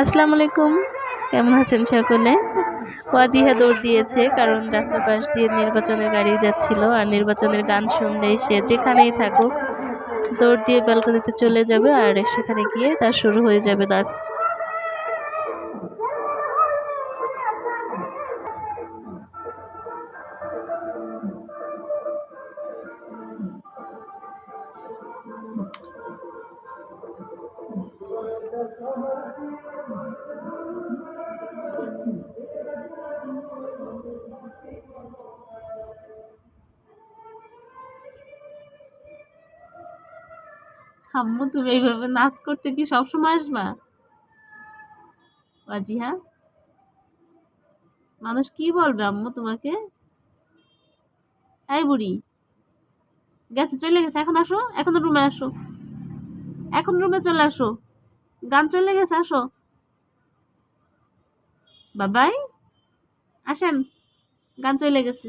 আসসালামু আলাইকুম। কেমন আছেন সকলে? ওয়াজিহা দৌড় দিয়েছে, কারণ রাস্তার পাশ দিয়ে নির্বাচনের গাড়ি যাচ্ছিল, আর নির্বাচনের গান শুনলেই সে যেখানেই থাকুক, দৌড় দিয়ে ব্যালকনিতে চলে যাবে, আর সেখানে গিয়ে তার শুরু হয়ে যাবে নাচ আম্মু, তুমি এইভাবে নাচ করতে কি সবসময় আসবা? বাজি হ্যাঁ মানুষ কি বলবে আম্মু তোমাকে? এই বুড়ি, গেছে, চলে গেছে, এখন আসো, এখন রুমে আসো। এখন রুমে চলে আসো। গান চলে গেছে আসো। বাবাই আসেন। গান চলে গেছে।